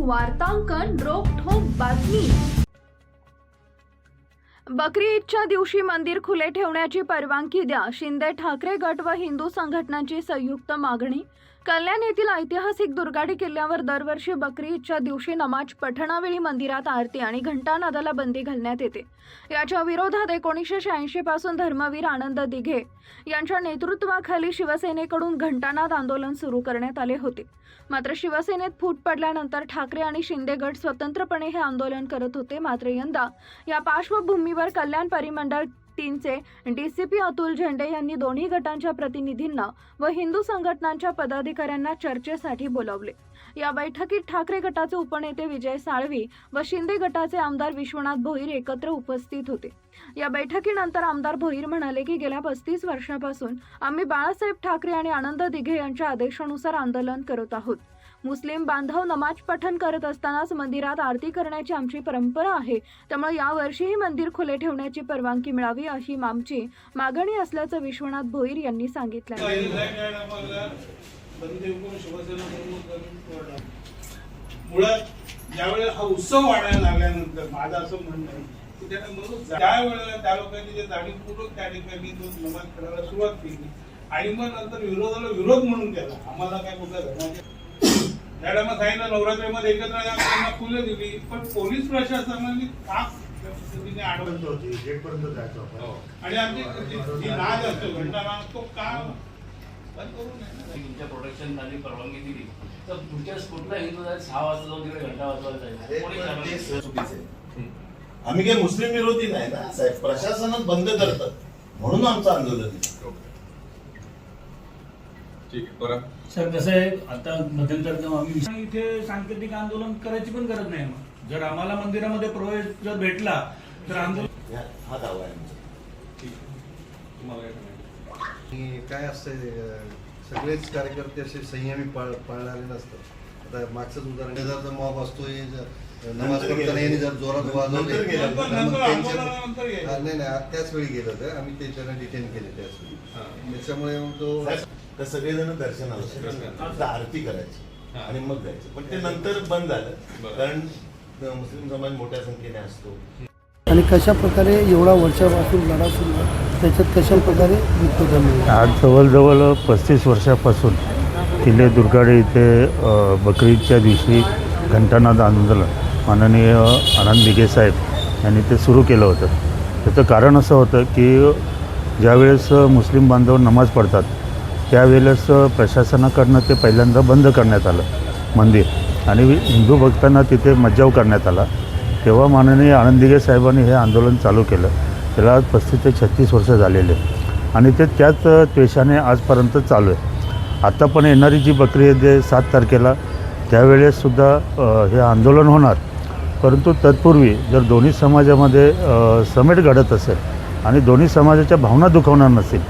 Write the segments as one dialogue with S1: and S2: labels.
S1: वार्तांकन रोखोक बातमी. बकरी ईदच्या दिवशी मंदिर खुले ठेवण्याची परवानगी द्या. शिंदे ठाकरे गट व हिंदू संघटनांची संयुक्त मागणी कल्याण येथील ऐतिहासिक दुर्गाडी किल्ल्यावर दरवर्षी बकरी ईदच्या दिवशी नमाज पठणावेळी मंदिरात आरती आणि घंटानादाला बंदी घालण्यात येते. याच्या विरोधात एकोणीसशे शहाऐंशी पासून धर्मवीर आनंद दिघे यांच्या नेतृत्वाखाली शिवसेनेकडून घंटानाद आंदोलन सुरू करण्यात आले होते. मात्र शिवसेनेत फूट पडल्यानंतर ठाकरे आणि शिंदे गट स्वतंत्रपणे हे आंदोलन करत होते. मात्र यंदा या पार्श्वभूमीवर कल्याण परिमंडळ तीनचे डीसीपी अतुल झेंडे यांनी दोन्ही गटांच्या प्रतिनिधींना व हिंदू संघटनांच्या पदाधिकाऱ्यांना चर्चेसाठी बोलावले. या बैठकीत ठाकरे गटाचे उपनेते विजय साळवी व शिंदे गटाचे आमदार विश्वनाथ भोईर एकत्र उपस्थित होते. या बैठकीनंतर आमदार भोईर म्हणाले की गेल्या पस्तीस वर्षापासून आम्ही बाळासाहेब ठाकरे आणि आनंद दिघे यांच्या आदेशानुसार आंदोलन करत आहोत. मुस्लिम बांधव नमाज पठण करत असतानाच मंदिरात आरती करण्याची आमची परंपरा आहे. त्यामुळे यावर्षीही मंदिर खुले ठेवण्याची परवानगी मिळावी अशी आमची मागणी असल्याचं विश्वनाथ भोईर यांनी सांगितलं.
S2: मुळात ज्यावेळेला हा उत्सव वाढायला लागल्यानंतर माझं असं म्हणणं आहे की त्याने म्हणून ज्या वेळेला त्या लोकांनी जे जाणीवपूर्वक त्या ठिकाणी तो नमाज करायला सुरुवात केली आणि मग नंतर विरोधाला विरोध म्हणून केला आम्हाला काय कुठल्या धर्माच्या मॅडम सांगितलं नवरात्रीमध्ये एकत्र त्यांना फुलं दिली. पण पोलीस प्रशासनाने का त्या पद्धतीने आडवत होती
S3: जायचो आपण.
S2: आणि आमची जी- जी नाद असतो तो का बंद करू नये? ना?
S4: तुमच्या प्रोटेक्शनसाठी परवानगी दिली. तर तुमच्या हिंदू सहा वाजता जाऊन तिकडे घंटा वाजवायला कोणी नाही.
S3: चुकीचं आहे. आम्ही काही मुस्लिम विरोधी नाही ना साहेब. प्रशासनच बंद करतात म्हणून आमचं आंदोलन आहे.
S5: ठीक आहे बरं.
S6: सर कसं आहे आता मध्यंतर जेव्हा आम्ही इथे सांकेतिक आंदोलन करायची पण गरज नाही मग जर आम्हाला मंदिरामध्ये प्रवेश जर भेटला तर आंदोलन
S3: हा दावा आहे
S5: तुम्हाला काय सांगायचं?
S7: आणि काय असतंय सगळेच कार्यकर्ते असे संयमी पाळ पाळणारे नसतात. आता मागचंच उदाहरण मॉब असतो हे जर नमाज
S3: गेलं.
S7: यांनी जर जोरात वाजवले. हा, नाही नाही त्याच वेळी गेलं होतं. आम्ही ते त्यांना डिटेन केले त्याच वेळी. त्याच्यामुळे तो
S3: तर सगळेजण दर्शनाला आरती करायची
S5: हा.
S3: आणि मग जायचं. पण ते नंतर बंद झालं. कारण मुस्लिम समाज मोठ्या संख्येने असतो.
S8: आणि कशा प्रकारे एवढा वर्षापासून लढा सुरू त्याच्यात कशा प्रकारे
S9: आज जवळजवळ पस्तीस वर्षापासून किल्ले दुर्गाडे इथे बकरीदच्या दिवशी घंटानाद आंदोलन माननीय आनंद दिघे साहेब यांनी ते सुरू केलं होतं. त्याचं कारण असं होतं की ज्यावेळेस मुस्लिम बांधव नमाज पडतात त्यावेळेस प्रशासनाकडनं ते पहिल्यांदा बंद करण्यात आलं मंदिर. आणि हिंदू भक्तांना तिथे मज्जाव करण्यात आला. तेव्हा माननीय आनंदीगे साहेबांनी हे आंदोलन चालू केलं. त्याला आज पस्तीस ते छत्तीस वर्ष झालेले. आणि ते त्याच त्वेषाने आजपर्यंत चालू आहे. आता पण येणारी जी बकरी आहे जे सात तारखेला त्यावेळेससुद्धा हे आंदोलन होणार. परंतु तत्पूर्वी जर दोन्ही समाजामध्ये समेट घडत असेल आणि दोन्ही समाजाच्या भावना दुखवणार नसेल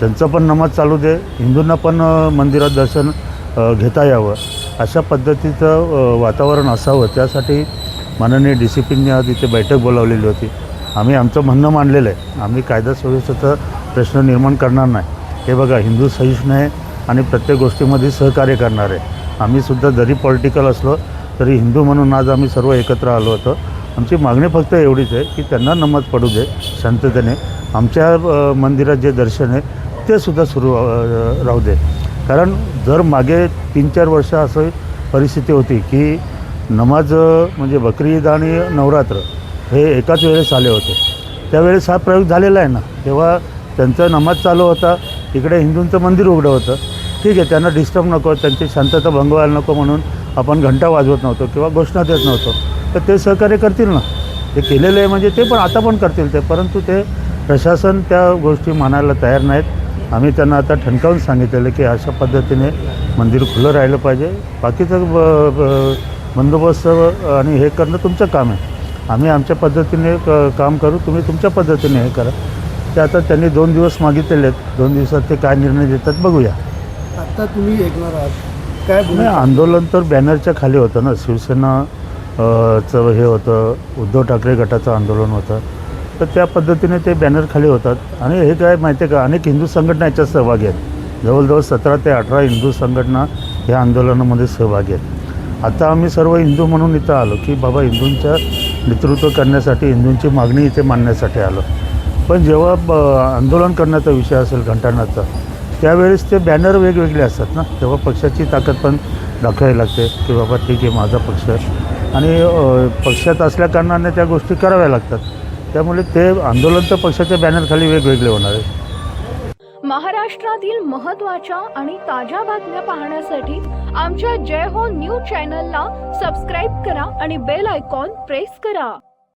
S9: त्यांचं पण नमाज चालू दे. हिंदूंना पण मंदिरात दर्शन घेता यावं. अशा पद्धतीचं वातावरण असावं. त्यासाठी माननीय डी सी पींनी आज इथे बैठक बोलावलेली होती. आम्ही आमचं म्हणणं मांडलेलं आहे. आम्ही कायदा सुव्यवस्थेचा प्रश्न निर्माण करणार नाही. हे बघा हिंदू सहिष्णू आहे आणि प्रत्येक गोष्टीमध्ये सहकार्य करणार आहे. आम्हीसुद्धा जरी पॉलिटिकल असलो तरी हिंदू म्हणून आज आम्ही सर्व एकत्र आलो होतो. आमची मागणी फक्त एवढीच आहे की त्यांना नमाज पडू दे शांततेने. आमच्या मंदिरात जे दर्शन आहे ते सुद्धा सुरू राहू दे. कारण जर मागे तीन चार वर्ष असं परिस्थिती होती की नमाज म्हणजे बकरी ईद आणि नवरात्र हे एकाच वेळेस आले होते. त्यावेळेस हा प्रयोग झालेला आहे ना. तेव्हा त्यांचा नमाज चालू होता इकडे हिंदूंचं मंदिर उघडं होतं. ठीक आहे त्यांना डिस्टर्ब नको त्यांची शांतता भंग व्हायला नको म्हणून आपण घंटा वाजवत नव्हतो किंवा घोषणा देत नव्हतो. तर ते सहकार्य करतील ना. ते केलेलं आहे म्हणजे ते पण आता पण करतील ते परंतु ते प्रशासन त्या गोष्टी मानायला तयार नाहीत. आम्ही त्यांना आता ठणकावून सांगितलेलं की अशा पद्धतीने मंदिर खुलं राहिलं पाहिजे. बाकीचं ब- बंदोबस्त आणि हे करणं तुमचं काम आहे. आम्ही आमच्या पद्धतीने क- काम करू तुम्ही तुमच्या पद्धतीने हे करा. ते आता त्यांनी दोन दिवस मागितलेले आहेत. दोन दिवसात ते काय निर्णय देतात बघूया.
S8: आता तुम्ही ऐकणार आहात. काय
S9: नाही आंदोलन तर बॅनरच्या खाली होतं ना. शिवसेना चं हे होतं. उद्धव ठाकरे गटाचं आंदोलन होतं. तर त्या पद्धतीने ते बॅनर खाली होतात. आणि हे काय माहिती आहे का? अनेक हिंदू संघटना याच्यात सहभागी आहेत. जवळजवळ सतरा ते अठरा हिंदू संघटना या आंदोलनामध्ये सहभागी आहेत. आता आम्ही सर्व हिंदू म्हणून इथं आलो की बाबा हिंदूंच्या नेतृत्व करण्यासाठी हिंदूंची मागणी इथे मांडण्यासाठी आलो. पण जेव्हा ब आंदोलन करण्याचा विषय असेल घंटानाचा त्यावेळेस ते बॅनर वेगवेगळे असतात ना? तेव्हा पक्षाची ताकद पण दाखवावी लागते की बाबा ठीक आहे माझा पक्ष. आणि पक्षात असल्या कारणाने त्या गोष्टी कराव्या लागतात. त्यामुळे ते आंदोलन तर पक्षाच्या बॅनरखाली वेगवेगळे होणार आहे
S1: महाराष्ट्रातील महत्त्वाच्या आणि ताज्या बातम्या पाहण्यासाठी आमच्या जय हो न्यूज चॅनलला सबस्क्राईब करा आणि बेल आयकॉन प्रेस करा.